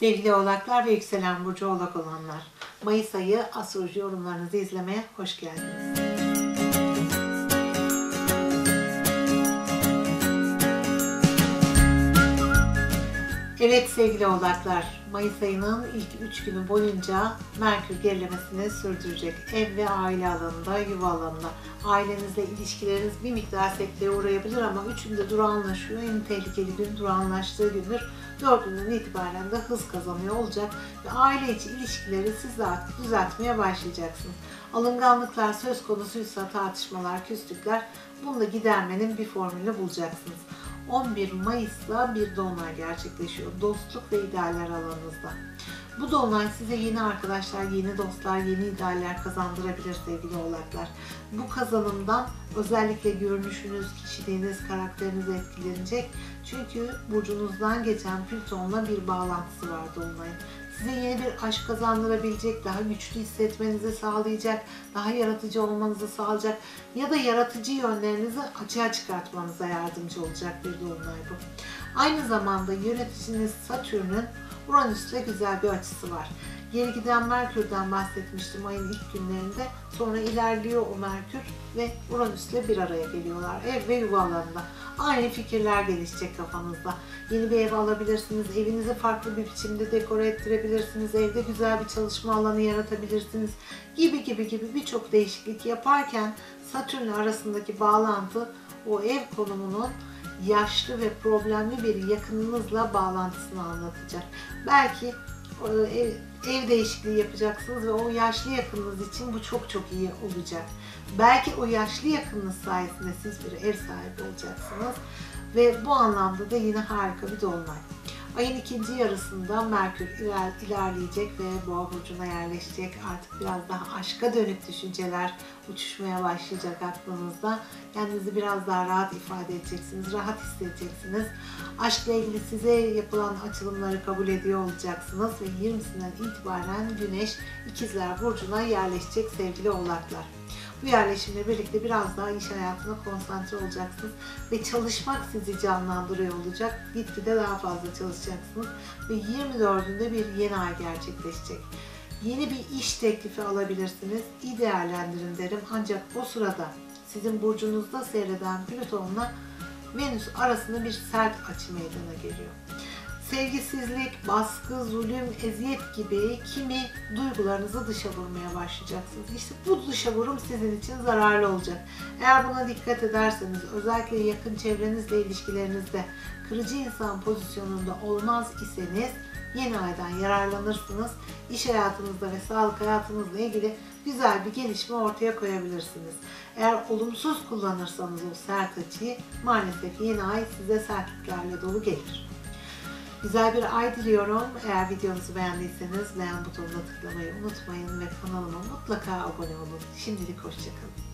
Sevgili oğlaklar ve yükselen burcu oğlak olanlar. Mayıs ayı astroloji yorumlarınızı izlemeye hoş geldiniz. Evet sevgili oğlaklar, Mayıs ayının ilk 3 günü boyunca Merkür gerilemesini sürdürecek. Ev ve aile alanında, yuva alanında. Ailenizle ilişkileriniz bir miktar sekteye uğrayabilir ama üçünde durağanlaşıyor. En tehlikeli gün durağanlaştığı gündür. Dördünden itibaren de hız kazanıyor olacak ve aile içi ilişkileri siz de artık düzeltmeye başlayacaksınız. Alınganlıklar söz konusuysa tartışmalar, küslükler bunu da gidermenin bir formülünü bulacaksınız. 11 Mayıs'ta bir dolunay gerçekleşiyor. Dostluk ve idealler alanınızda. Bu dolunay size yeni arkadaşlar, yeni dostlar, yeni idealler kazandırabilir sevgili oğlaklar. Bu kazanımdan özellikle görünüşünüz, kişiliğiniz, karakteriniz etkilenecek. Çünkü burcunuzdan geçen Plüton'la bir bağlantısı var dolunayın. Size yeni bir aşk kazandırabilecek, daha güçlü hissetmenizi sağlayacak, daha yaratıcı olmanızı sağlayacak ya da yaratıcı yönlerinizi açığa çıkartmanıza yardımcı olacak bir dolunay bu. Aynı zamanda yöneticiniz Satürn'ün Uranüs'le güzel bir açısı var. Geri giden Merkür'den bahsetmiştim ayın ilk günlerinde. Sonra ilerliyor o Merkür ve Uranüs'le bir araya geliyorlar. Ev ve yuva alanında. Aynı fikirler gelişecek kafanızda. Yeni bir ev alabilirsiniz. Evinizi farklı bir biçimde dekore ettirebilirsiniz. Evde güzel bir çalışma alanı yaratabilirsiniz. Gibi gibi gibi birçok değişiklik yaparken Satürn arasındaki bağlantı o ev konumunun yaşlı ve problemli bir yakınınızla bağlantısını anlatacak. Belki ev, ev değişikliği yapacaksınız ve o yaşlı yakınınız için bu çok çok iyi olacak. Belki o yaşlı yakınınız sayesinde siz bir ev sahibi olacaksınız ve bu anlamda da yine harika bir dolunay. Ayın ikinci yarısında Merkür iler, ilerleyecek ve Boğa burcuna yerleşecek. Artık biraz daha aşka dönük düşünceler uçuşmaya başlayacak aklınızda. Kendinizi biraz daha rahat ifade edeceksiniz, rahat hissedeceksiniz. Aşkla ilgili size yapılan açılımları kabul ediyor olacaksınız ve 20'sinden itibaren Güneş İkizler Burcu'na yerleşecek sevgili oğlaklar. Bu yerleşimle birlikte biraz daha iş hayatına konsantre olacaksınız ve çalışmak sizi canlandırıyor olacak. Gitgide daha fazla çalışacaksınız ve 24'ünde bir yeni ay gerçekleşecek. Yeni bir iş teklifi alabilirsiniz. İyi değerlendirin derim. Ancak o sırada sizin burcunuzda seyreden Plüton'la Venüs arasında bir sert açı meydana geliyor sevgisizlik, baskı, zulüm, eziyet gibi kimi duygularınızı dışa vurmaya başlayacaksınız. İşte bu dışa vurum sizin için zararlı olacak. Eğer buna dikkat ederseniz özellikle yakın çevrenizle ilişkilerinizde kırıcı insan pozisyonunda olmaz iseniz yeni aydan yararlanırsınız. İş hayatınızda ve sağlık hayatınızla ilgili güzel bir gelişme ortaya koyabilirsiniz. Eğer olumsuz kullanırsanız o sert açıyı maalesef yeni ay size sertliklerle dolu gelir. Güzel bir ay diliyorum. Eğer videomuzu beğendiyseniz beğen butonuna tıklamayı unutmayın ve kanalıma mutlaka abone olun. Şimdilik hoşçakalın.